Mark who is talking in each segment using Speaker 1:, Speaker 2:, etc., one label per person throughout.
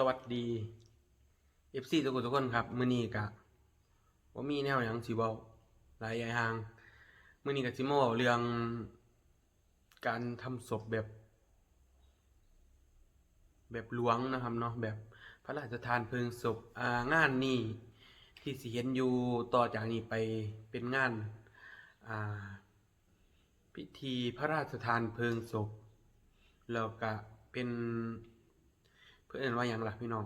Speaker 1: สวัสดี FC ทุกคนทุกคนครับ มื้อนี้กะว่ามีแนวหยังสิเว้าหลายอย่างมื้อนี้ก็สิมาเว้าเรื่องการทำศพแบบ แบบหลวงนะครับเนาะแบบพระราชทานเพลิงศพอ่างานนี้ที่สิเห็นอยู่ต่อจากนี้ไปเป็นงานอ่าพิธีพระราชทานเพลิงศพแล้วก็เป็น เพื่อนว่าอย่างล่ะพี่น้อง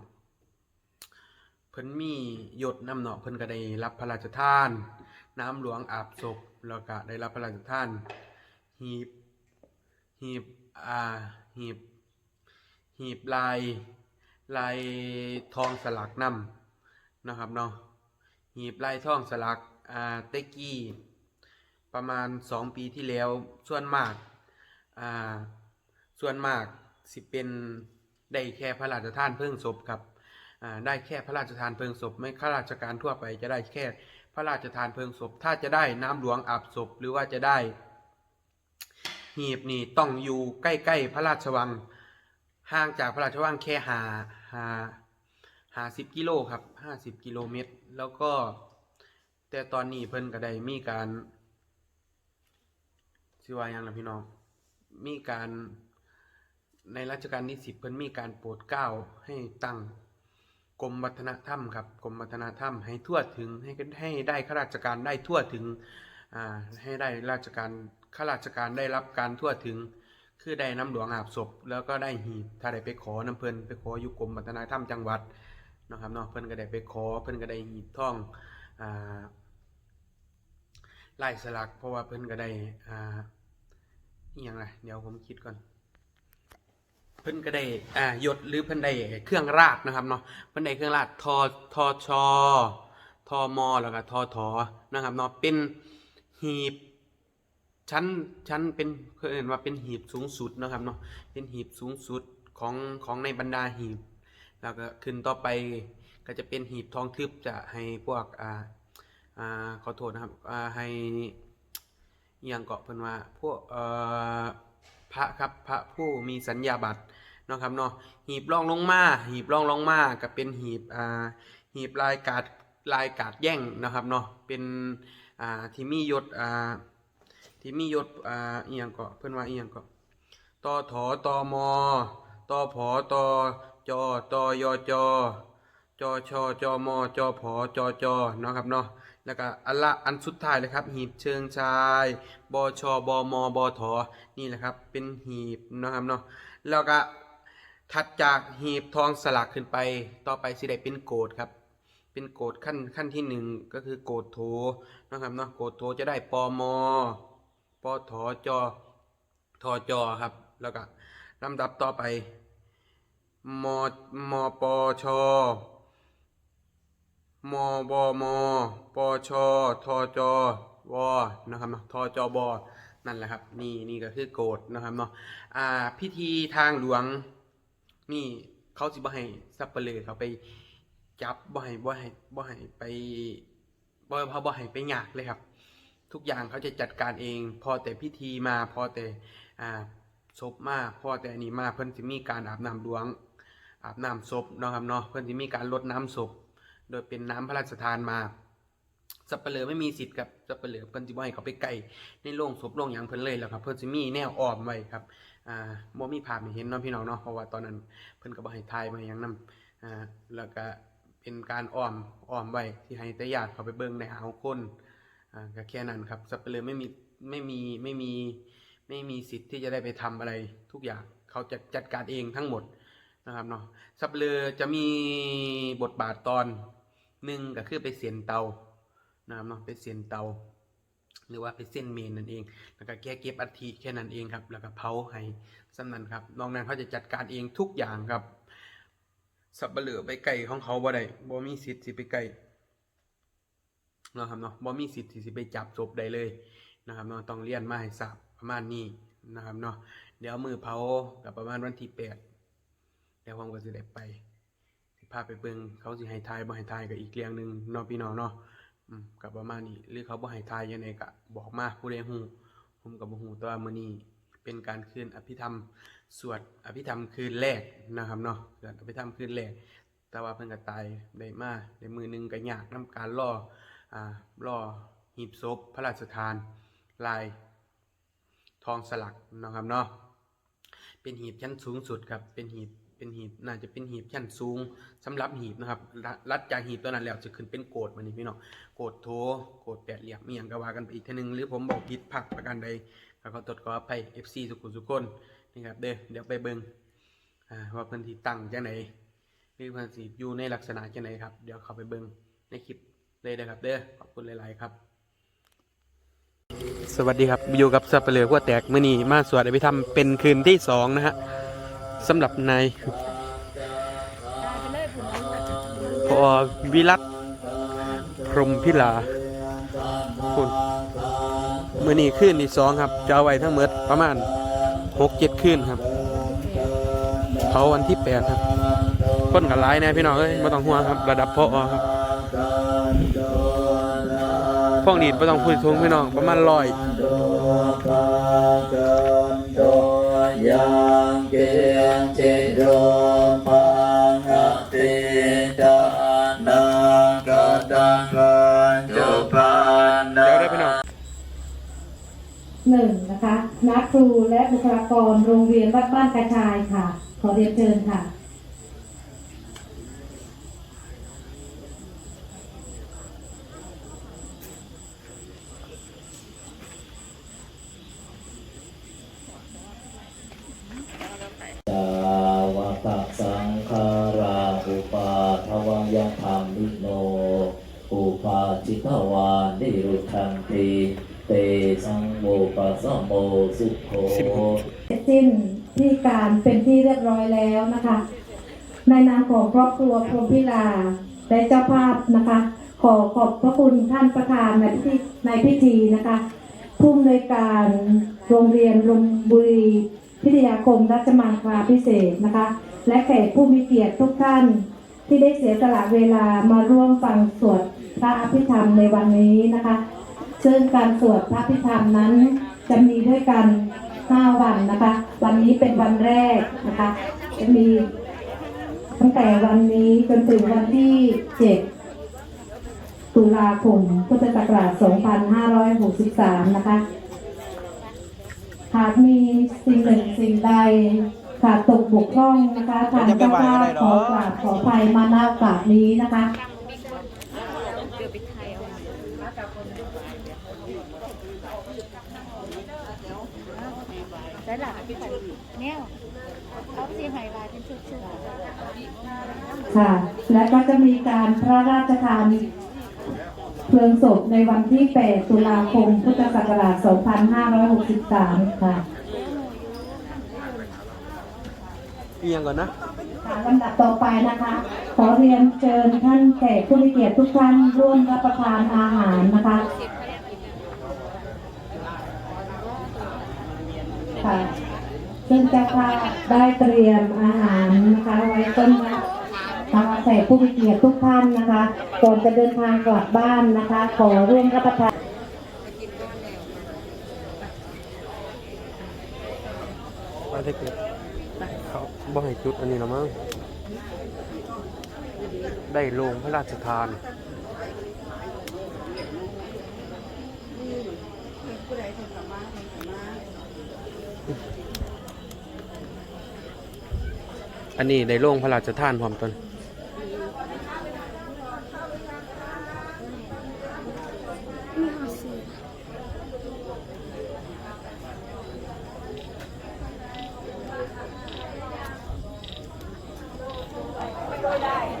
Speaker 1: เพิ่นมีหยศนำเนาะเพิ่นก็ได้รับพระราชทาน น้ำหลวงอาบศพแล้วก็ได้รับพระราชทาน หีบหีบอ่าหีบหีบลายลายทองสลักนำนะครับเนาะหีบลายทองสลักอ่าเตกี้ประมาณสองปีที่แล้วส่วนมากอ่าส่วนมากสิเป็น ได้แค่พระราชทานเพลิงศพครับได้แค่พระราชทานเพลิงศพ ไม่ข้าราชการทั่วไปจะได้แค่พระราชทานเพลิงศพ ถ้าจะได้น้ำหลวงอาบศพ หรือว่าจะได้ หีบนี่ต้องอยู่ใกล้ๆพระราชวัง ห่างจากพระราชวังแค่หาหาหาสิบกิโลครับห้าสิบกิโลเมตร แล้วก็ แต่ตอนนี้เพิ่นก็ได้มีการสิวายังล่ะพี่น้อง มีการ ในรัชกาลที่สิบเพิ่นมีการโปรดเกล้าให้ตั้งกรมวัฒนธรรมครับกรมวัฒนธรรมให้ทั่วถึงให้ให้ได้ข้าราชการได้ทั่วถึงอ่าให้ได้ราชการข้าราชการได้รับการทั่วถึง คือได้น้ำหลวงอาบศพ แล้วก็ได้หีบถ้าได้ไปขอน้ำเพิ่นไปขออยู่กรมวัฒนธรรมจังหวัดเนาะครับเนาะเพิ่นก็ได้ไปขอเพิ่นก็ได้หีบท่องอ่าลายสลักเพราะว่าเพิ่นก็ได้อ่าอย่างไรเดี๋ยวผมคิดก่อน เพิ่นก็ได้อ่ายศหรือเพิ่นได้เครื่องราชนะครับเนาะเพิ่นได้เครื่องราชทอทอชอทอมอแล้วก็ทอถอนะครับเนาะเป็นหีบชั้นชั้นเป็นเพื่อนว่าเป็นหีบสูงสุดนะครับเนาะเป็นหีบสูงสุดของของในบรรดาหีบ แล้วก็ขึ้นต่อไปก็จะเป็นหีบทองทึบจะให้พวกอ่าอ่าขอโทษนะครับอ่าให้อย่างเกาะเพิ่นว่าพวกเอ่อ พระครับพระผู้มีสัญญาบัตรเนาะครับเนาะหีบรองลงมาหีบรองลงมาก็เป็นหีบอ่าหีบลายกาดลายกาดแย่งนะครับเนาะเป็นอ่าที่มียศอ่าที่มียศอ่าอียงก็เพิ่อนว่าเอียงก็ตอถอตอมอตอผอตอจอตอยอจอจอชอจอมอจอผอจอจอเนาะครับเนาะ แล้วก็อันละอันสุดท้ายเลยครับ หีบเชิงชายบชบมบถนี่แหละครับ เป็นหีบนะครับเนาะแล้วก็ถัดจากหีบทองสลักขึ้นไป ต่อไปสิได้เป็นโกดครับ เป็นโกดขั้นขั้นที่หนึ่งก็คือโกดโถนะครับเนาะโกดโถจะได้ปมปทจทจครับ แล้วก็ลำดับต่อไปมมปช มบมปชทจวนะครับเนาะทจบนั่นแหละครับนี่นี่ก็คือโกดนะครับเนาะอ่าพิธีทางหลวง นี่เขาสิบ่ให้สับเปลือเขาไปจับบ่ให้บ่ให้บ่ให้ไปบ่เขาบ่ให้ไปหยากเลยครับ ทุกอย่างเขาจะจัดการเอง พอแต่พิธีมาพอแต่อ่าศพมาพอแต่อันนี้มาเพิ่นสิมีการอาบน้ำหลวงอาบน้ำศพนะครับเนาะเพิ่นสิมีการลดน้ำศพ โดยเป็นน้ำพระราชทานมาสับเปลือไม่มีสิทธิ์กับสับเปลือเพิ่นสิบ่ให้เขาไปไกลในโรงศพโรงหยังเพิ่นเลยแล้วครับ เพิ่นสิมีแนวอ้อมไว้ครับอ่าบ่มีภาพให้เห็นเนาะพี่น้องเนาะเพราะว่าตอนนั้นเพิ่นก็บ่ให้ถ่ายบ่ให้หยังนํอ่าแล้วก็เป็นการอ้อมอ้อมไว้ที่ให้แต่ญาติเขาไปเบิ่งได้หาคนอ่าก็แค่นั้นครับสับเปลือไม่มีไม่มีไม่มีไม่มีสิทธิ์ที่จะได้ไปทำอะไรทุกอย่างเขาจะจัดการเองทั้งหมดนะครับเนาะสับเปลือจะมีบทบาทตอน หนึ่งก็คือไปเสียนเตานะครับเนาะไปเสียนเตา หรือว่าไปเส้นเมนนั่นเอง แล้วก็แก้เก็บอัฐิแค่นั้นเองครับ แล้วก็เผาให้สำนันครับนอกนั้นเขาจะจัดการเองทุกอย่างครับสับเปลือไปไก่ของเขาบ่ได้บ่มีสิทธิ์สิไปไก่นะครับเนาะบ่มีสิทธิ์ที่สิไปจับศพได้เลยนะครับเนาะต้องเรียนมาให้ทราบประมาณนี้นะครับเนาะเดี๋ยวมือเผากับประมาณวันที่แปดเดี๋ยวผมก็สิได้ไป พาไปเบิงเขาสิให้ทายบ่ให้ทายก็อีกเรื่องหนึงเนาะพี่น้องเนาะอืมกับประมาณนี้หรือเขาบ่ให้ทายยังไงก็บอกมาผู้ใดฮู้ผมก็บ่ฮู้แต่ว่ามื้อนี้เป็นการคืนอภิธรรม สวดอภิธรรมคืนแรกนะครับเนาะสวดอภิธรรมคืนแรก แต่ว่าเพิ่นก็ตายได้มาในมือหนึงก็ยากนํการล่ออ่าล่อหีบศพพระราชทาน ลายทองสลักนะครับเนาะเป็นหีบชั้นสูงสุดครับเป็นหีบ เป็นหีบน่าจะเป็นหีบชั้นสูงสำหรับหีบนะครับรัดจากหีบตัวนั้นแล้วจะขึ้นเป็นโกดมันนี่พี่น้องโกดโทโกดแปดเหลี่ยมมีอย่างกว่ากันไปอีกทีนึงหรือผมบอกผิดพักประการใดก็ขอตรวจขออภัย FC สุขุมสุขคนนี่ครับเด้อเดี๋ยวไปเบิ่งอ่าว่าพิ่นสิตั้งจังไหนหรือพิ่นสิอยู่ในลักษณะจังไหนครับเดี๋ยวเขาไปเบิ่งในคลิปเลยนะครับเด้อขอบคุณหลายๆครับสวัสดีครับอยู่กับสับเปลือกว่าแตกมื่อนี้มาสวดอภิธรรมเป็นคืนที่สองนะฮะ สำหรับนายพอวิรัตพรมพิลาคุณเมื่อนี้คืนที่สองครับจะเอาไว้ทั้งหมดประมาณหกเจ็ดคืนครับเผาวันที่แปดครับคนกับร้ายนะพี่น้องเอ้ยไม่ต้องห่วงครับ ระดับพอครับพวกนี้ไม่ต้องพูดทุงพี่น้องประมาณร้อย
Speaker 2: ยังเกียงจิตโดปังอะติตานังกตังกันจุปันนา
Speaker 3: หนึ่งนะคะนักครูและบุคลากรโรงเรียนวัดบ้านกระชายค่ะ ขอเรียนเชิญค่ะ
Speaker 2: สาวกสังขาราอุปาทวังยังธรรมิโน อุปา จิตวานิรุทันติเตสังโมปัสสโมสุโข
Speaker 1: สิบหก
Speaker 3: เสร็จสิ้นที่การเป็นที่เรียบร้อยแล้วนะคะ ในนามของครอบครัวพรหมพิลาและเจ้าภาพนะคะ ขอขอบพระคุณท่านประธานในพิธีในพิธีนะคะผู้อำนวยการโรงเรียนลมบุรีพิทยาคมรัชมังคลาพิเศษนะคะ และแขกผู้มีเกียรติทุกท่านที่ได้เสียสละเวลามาร่วมฟังสวด พระอภิธรรมในวันนี้นะคะ ซึ่งการสวดพระพิธรรมนั้นจะมีด้วยกัน 5 วันนะคะ วันนี้เป็นวันแรกนะคะ จะมีตั้งแต่วันนี้จนถึงวันที่ 7 ตุลาคมพุทธศักราช 2563 นะคะ หากมีสิ่งหนึ่งสิ่งใดขาดตกบกพร่องนะคะทางเจ้าภาพขอกราบขอภัยมาณโอกาสนี้นะคะ
Speaker 4: ได้หลายพี่ไปแนวเขาสีไฮไลท์เป็นชุด
Speaker 3: ค่ะ และก็จะมีการพระราชทานเพลิงศพในวันที่ 8 ตุลาคม พุทธศักราช 2563 ค่ะ
Speaker 1: เอียงก่อนนะ
Speaker 3: ค่ะลำดับต่อไปนะคะ ขอเรียนเชิญท่านแขกผู้มีเกียรติทุกท่านร่วมรับประทานอาหารนะคะค่ะซึ่งเจะพาพได้เตรียมอาหารนะคะไว้ต้นนะทางแขกผู้มีเกียรติทุกท่านนะคะก่อนจะเดินทางกลับบ้านนะคะ ขอร่วมรับประทาน
Speaker 1: มาได้เกิดเขา บ่ให้จุดอันนี้หรอมั้งได้ลงพระราชทานอันนี้ได้ลงพระราชทานพร้อมตน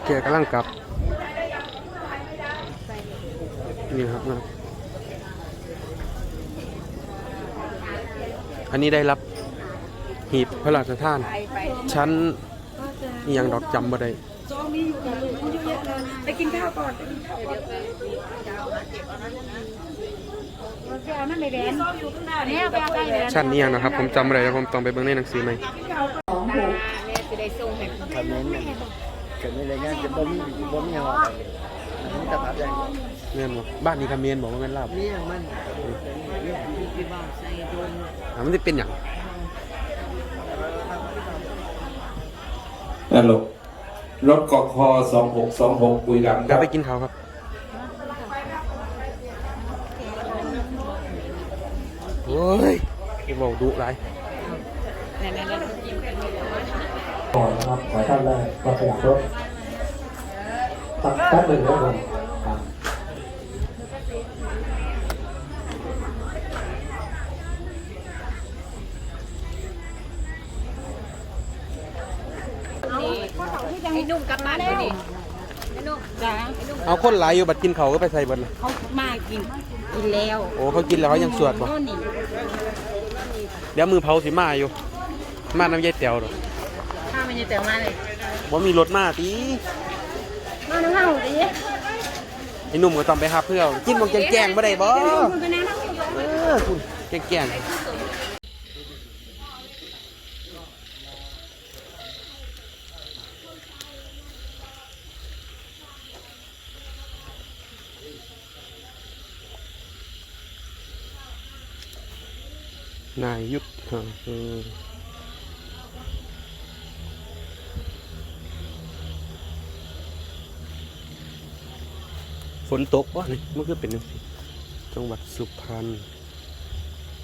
Speaker 1: แกกำลังกลับ นี่ครับนะอันนี้ได้รับหีบพระราชทาน ชั้นอหยังดอกจำบ่ได้
Speaker 4: ไปกินข้าวก่อนไปกินข้าวก่อนเราจะเอานั่นไปแบนเนี่ยไปเอาไปแบน
Speaker 1: ชั้นนี้ยังนะครับ ผมจำบ่ได้แล้วผมต้องไปเบิ่งในหนังสือไหม
Speaker 4: จะได้ส่งให้
Speaker 2: คำนี้ เกิดอะไรเงี้ยจะบ่มีบ่มีหอดมันจะพับได้
Speaker 1: เนี่ยนบ่บ้านนี้คาเมียนบอกว่ามันลาบเนี่
Speaker 2: ยมัน
Speaker 1: เลี้นใดนมันจะเป็นอย่าง
Speaker 2: นั่
Speaker 5: นลูกรถกอคอสองหกสองหกคุย
Speaker 1: รัมย์
Speaker 5: ค
Speaker 1: รั
Speaker 5: บ
Speaker 1: ไปกินข้าวครับเอ้ยไอ้บอกดุไร ไหนๆแล้ว
Speaker 6: กินกันเลย นะครับขอท่านแรกก็ขยับรถสักแป๊บหนึ่งครับผมครับ
Speaker 4: ไอ้นุ่มกลับมาแล้วนี่ไอ้นุ่มจ้าไอ้นุ่ม
Speaker 1: เอาคนหลายอยู่บัดกินเขาวก็ไปใส่เบัดเลย
Speaker 4: เขามากินกินแล้ว
Speaker 1: โอ้เขากินแล้วเขายังสวดบ่
Speaker 4: โน่นนี่
Speaker 1: เดี๋ยวมือเผาสิมาอยู่ มาน้ำยายแต๋วดอก
Speaker 4: ข้า ไม่ได้แต่มาเลย
Speaker 1: ว่ามีรถมาตี
Speaker 4: มาน้ำเห่าดิ
Speaker 1: ไอ้หนุ่มก็ต้องไปหาเพื่อนกินหมกแกงๆบ่ได้บ่
Speaker 4: คุณไปนั่ง
Speaker 1: เออคุณแกงๆนายยุทธเออ ฝนตกวะนี่มันคือเป็นจังซี่จังหวัดสุพรรณ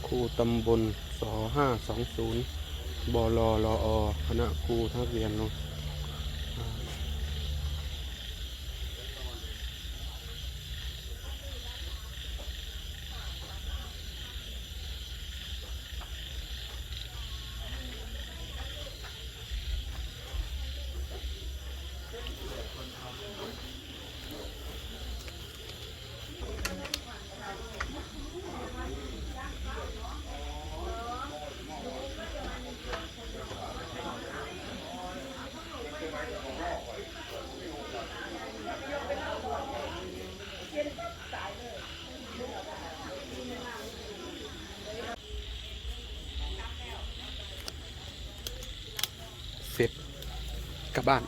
Speaker 1: ครูตำบลสห้าสองศูนย์บลรอคณะครูทักเรียนเนาะ สร็จกลับบ้าน